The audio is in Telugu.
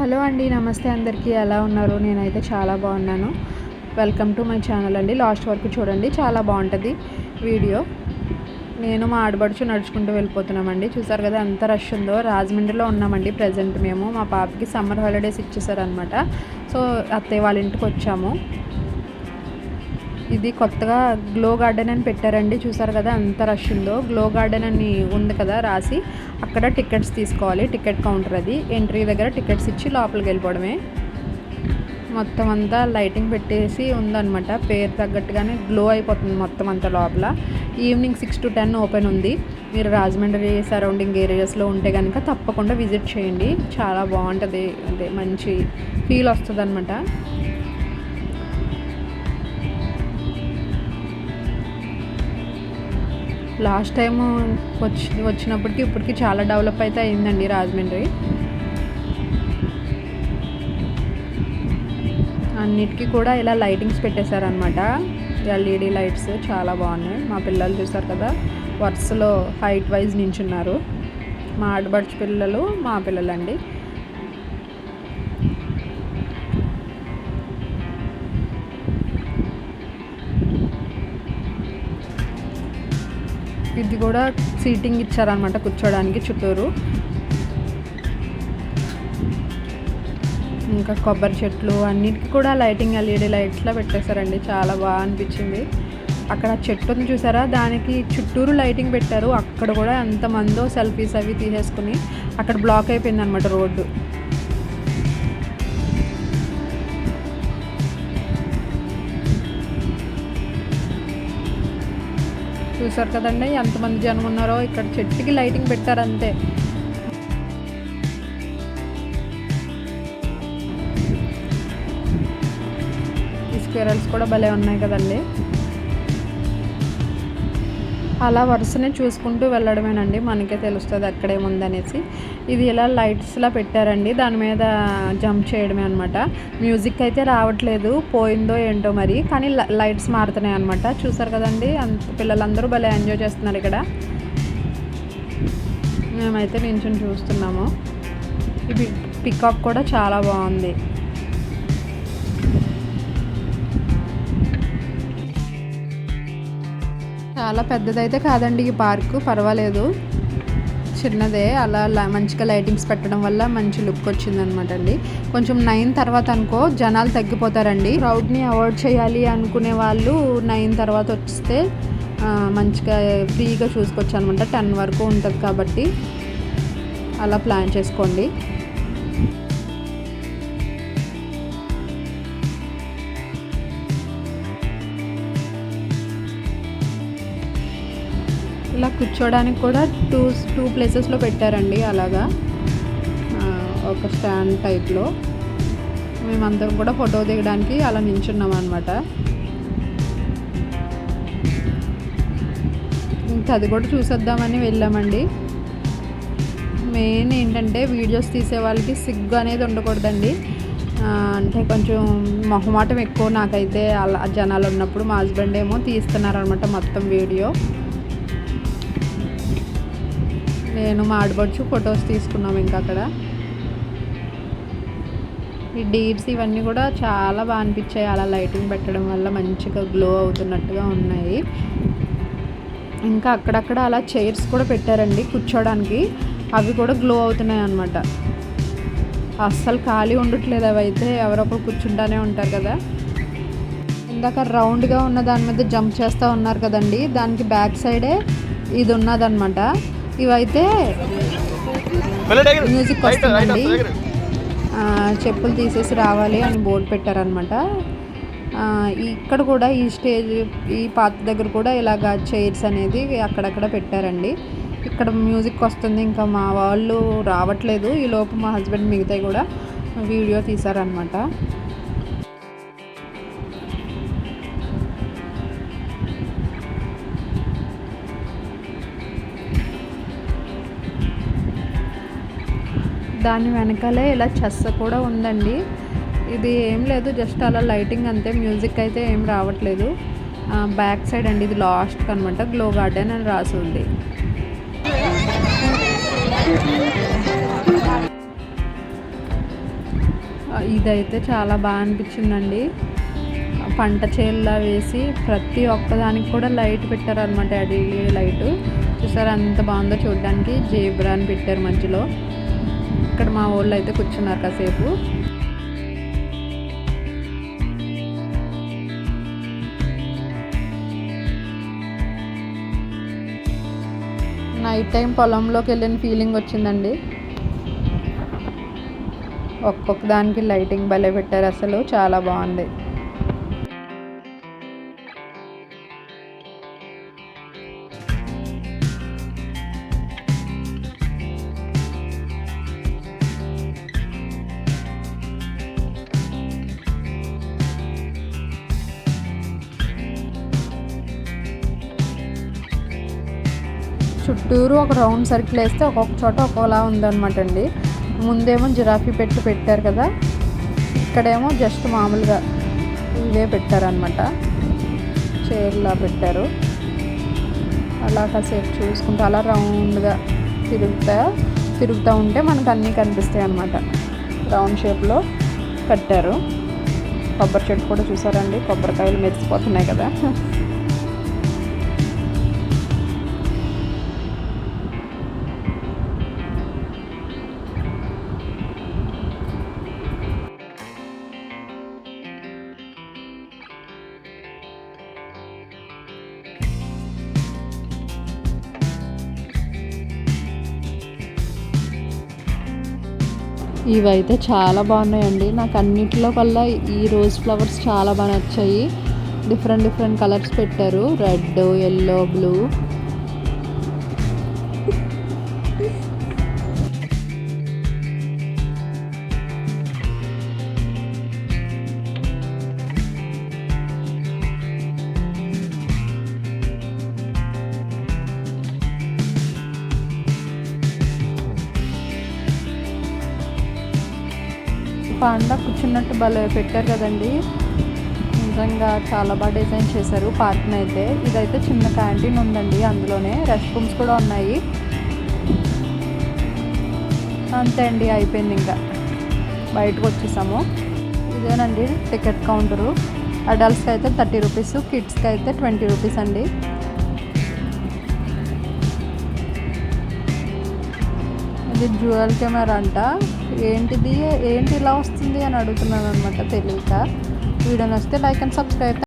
హలో అండి నమస్తే అందరికీ. ఎలా ఉన్నారు? నేనైతే చాలా బాగున్నాను. వెల్కమ్ టు మై ఛానల్ అండి. లాస్ట్ వరకు చూడండి చాలా బాగుంటుంది వీడియో. నేను మా ఆడబడుచు నడుచుకుంటూ వెళ్ళిపోతున్నామండి. చూసారు కదా ఎంత రష్ ఉందో. రాజమండ్రిలో ఉన్నామండి ప్రజెంట్ మేము. మా పాపకి సమ్మర్ హాలిడేస్ ఇచ్చేసారనమాట సో అత్తయ్య వాళ్ళ ఇంటికి వచ్చాము. ఇది కొత్తగా గ్లో గార్డెన్ అని పెట్టారండి. చూసారు కదా అంత రష్ ఉందో. గ్లో గార్డెన్ అని ఉంది కదా రాసి. అక్కడ టికెట్స్ తీసుకోవాలి. టికెట్ కౌంటర్ అది. ఎంట్రీ దగ్గర టికెట్స్ ఇచ్చి లోపలికి వెళ్ళిపోవడమే. మొత్తం అంతా లైటింగ్ పెట్టేసి ఉందన్నమాట. పేరు తగ్గట్టుగానే గ్లో అయిపోతుంది మొత్తం అంతా లోపల. Evening six to ten open ఉంది. మీరు రాజమండ్రి సరౌండింగ్ ఏరియాస్లో ఉంటే కనుక తప్పకుండా విజిట్ చేయండి. చాలా బాగుంటుంది. అంటే మంచి ఫీల్ వస్తుంది అనమాట లాస్ట్ టైం వచ్చి వచ్చినప్పటికి ఇప్పటికి చాలా డెవలప్ అయితే అయిందండి రాజమండ్రి. అన్నిటికీ కూడా ఇలా లైటింగ్స్ పెట్టేశారనమాట ఎల్ఈడి లైట్స్ చాలా బాగున్నాయి. మా పిల్లలు చూసారు కదా వరుసలో హైట్ వైజ్ నించున్నారు. మా ఆడబడుచు పిల్లలు మా పిల్లలండి. ఇది కూడా సీటింగ్ ఇచ్చారనమాట కూర్చోడానికి చుట్టూరు. ఇంకా కొబ్బరి చెట్లు అన్నిటికీ కూడా లైటింగ్ ఎల్ఈడి లైట్స్లో పెట్టేశారండి. చాలా బాగా అనిపించింది. అక్కడ చెట్టుని చూసారా? దానికి చుట్టూరు లైటింగ్ పెట్టారు. అక్కడ కూడా ఎంతమందో సెల్ఫీస్ అవి తీసేసుకుని అక్కడ బ్లాక్ అయిపోయింది అనమాట రోడ్డు. చూసారు కదండి ఎంతమంది జనం ఉన్నారో ఇక్కడ చెట్టుకి లైటింగ్ పెట్టారు అంతే. ఈ స్క్వేరల్స్ కూడా భలే ఉన్నాయి కదండి. అలా వరుసనే చూసుకుంటూ వెళ్ళడమేనండి. మనకే తెలుస్తుంది ఎక్కడేముందనేసి ఇది ఇలా లైట్స్లా పెట్టారండి. దాని మీద జంప్ చేయడమే అనమాట మ్యూజిక్ అయితే రావట్లేదు. పోయిందో ఏంటో మరి. కానీ లైట్స్ మారుతున్నాయి అనమాట చూసారు కదండి? అంత పిల్లలందరూ భలే ఎంజాయ్ చేస్తున్నారు ఇక్కడ. మేమైతే నించుని చూస్తున్నాము. ఇది పికాక్ కూడా చాలా బాగుంది. చాలా పెద్దదైతే కాదండి ఈ పార్కు పర్వాలేదు. చిన్నదే అలా మంచిగా లైటింగ్స్ పెట్టడం వల్ల మంచి లుక్ వచ్చిందనమాట అండి. కొంచెం నైన్ తర్వాత అనుకో జనాలు తగ్గిపోతారండి. క్రౌడ్ని అవాయిడ్ చేయాలి అనుకునే వాళ్ళు నైన్ తర్వాత వస్తే మంచిగా ఫ్రీగా చూసుకోవచ్చు అనమాట టెన్ వరకు ఉంటుంది కాబట్టి అలా ప్లాన్ చేసుకోండి. ఇట్లా కూర్చోడానికి కూడా టూ టూ ప్లేసెస్లో పెట్టారండి అలాగా. ఒక స్టాండ్ టైప్లో. మేమందరం కూడా ఫోటో దిగడానికి అలా నించున్నాం అనమాట ఇంకా అది కూడా చూసేద్దామని వెళ్ళామండి. మెయిన్ ఏంటంటే వీడియోస్ తీసే వాళ్ళకి సిగ్గు అనేది ఉండకూడదండి. అంటే కొంచెం మొహమాటం ఎక్కువ నాకైతే అలా జనాలు ఉన్నప్పుడు మా హస్బెండ్ ఏమో తీస్తున్నారనమాట మొత్తం వీడియో. నేను మా ఆడబడుచు ఫొటోస్ తీసుకున్నాం ఇంకా అక్కడ. ఈ డీర్స్ ఇవన్నీ కూడా చాలా బాగా అనిపించాయి. అలా లైటింగ్ పెట్టడం వల్ల మంచిగా గ్లో అవుతున్నట్టుగా ఉన్నాయి. ఇంకా అక్కడక్కడ అలా చైర్స్ కూడా పెట్టారండి కూర్చోడానికి. అవి కూడా గ్లో అవుతున్నాయి అనమాట అస్సలు ఖాళీ ఉండట్లేదు అవి అయితే. ఎవరొకరు కూర్చుంటానే ఉంటారు కదా. ఇందాక రౌండ్గా ఉన్న దాని మీద జంప్ చేస్తూ ఉన్నారు కదండి. దానికి బ్యాక్ సైడే ఇది ఉన్నదనమాట ఇవైతే మ్యూజిక్ వస్తుందండి. చెప్పులు తీసేసి రావాలి అని బోర్డు పెట్టారనమాట ఇక్కడ కూడా ఈ స్టేజ్ ఈ పాత దగ్గర కూడా ఇలాగ చైర్స్ అనేది అక్కడక్కడ పెట్టారండి. ఇక్కడ మ్యూజిక్ వస్తుంది ఇంకా మా వాళ్ళు రావట్లేదు. ఈ లోపు మా హస్బెండ్ మిగతాయి కూడా వీడియో తీశారనమాట దాని వెనకాలే ఇలా చెస్స కూడా ఉందండి. ఇది ఏం లేదు జస్ట్ అలా లైటింగ్ అంతే మ్యూజిక్ అయితే ఏం రావట్లేదు. బ్యాక్ సైడ్ అండి ఇది లాస్ట్ అనమాట గ్లో గార్డెన్ అని రాసి ఉంది. ఇదైతే చాలా బాగా అనిపించిందండి. పంట చేనులా వేసి ప్రతి ఒక్కదానికి కూడా లైట్ పెట్టారు అనమాట ఎల్ఈడి లైట్. చూసారు అంత బాగుందో చూడడానికి జేబ్రా అని పెట్టారు మధ్యలో. ఇక్కడ మా వాళ్ళు అయితే కూర్చున్నారు కాసేపు. నైట్ టైం పొలంలోకి వెళ్ళిన ఫీలింగ్ వచ్చిందండి. ఒక్కొక్క దానికి లైటింగ్ భలే పెట్టారు అసలు చాలా బాగుంది. చుట్టూరు ఒక రౌండ్ సర్కిల్ వేస్తే ఒక్కొక్క చోట ఒక్కోలా ఉందన్నమాట అండి. ముందేమో జిరాఫీ పెట్టి పెట్టారు కదా. ఇక్కడేమో జస్ట్ మామూలుగా ఇవే పెట్టారనమాట చైర్లా పెట్టారు. అలా కాసేపు చూసుకుంటూ అలా రౌండ్గా తిరుగుతా తిరుగుతూ ఉంటే మనకు అన్నీ కనిపిస్తాయి అన్నమాట. రౌండ్ షేప్లో కట్టారు. కొబ్బరి చెట్టు కూడా చూసారండి. కొబ్బరికాయలు మెరిసిపోతున్నాయి కదా. ఇవైతే చాలా బాగున్నాయండి. నాకు అన్నిటిలో కల్లా ఈ రోజ్ ఫ్లవర్స్ చాలా బాగా నచ్చాయి. డిఫరెంట్ డిఫరెంట్ కలర్స్ పెట్టారు. Red yellow blue. పాండా కూర్చున్నట్టు భలే పెట్టారు కదండి. నిజంగా చాలా బాగా డిజైన్ చేశారు పార్క్ని అయితే. ఇదైతే చిన్న క్యాంటీన్ ఉందండి అందులోనే రెస్ట్ రూమ్స్ కూడా ఉన్నాయి. అంతే అండి అయిపోయింది ఇంకా. బయటకు వచ్చేసాము. ఇదేనండి టికెట్ కౌంటరు. అడల్ట్స్కి అయితే థర్టీ రూపీస్ కిడ్స్కి అయితే ట్వంటీ రూపీస్ అండి. ఇది జ్యువెల్ కెమెరా అంట. ఏంటిది ఏంటి ఇలా వస్తుంది అని అడుగుతున్నాను అనమాట తెలియక వీడియో నచ్చితే లైక్ అండ్ సబ్స్క్రైబ్.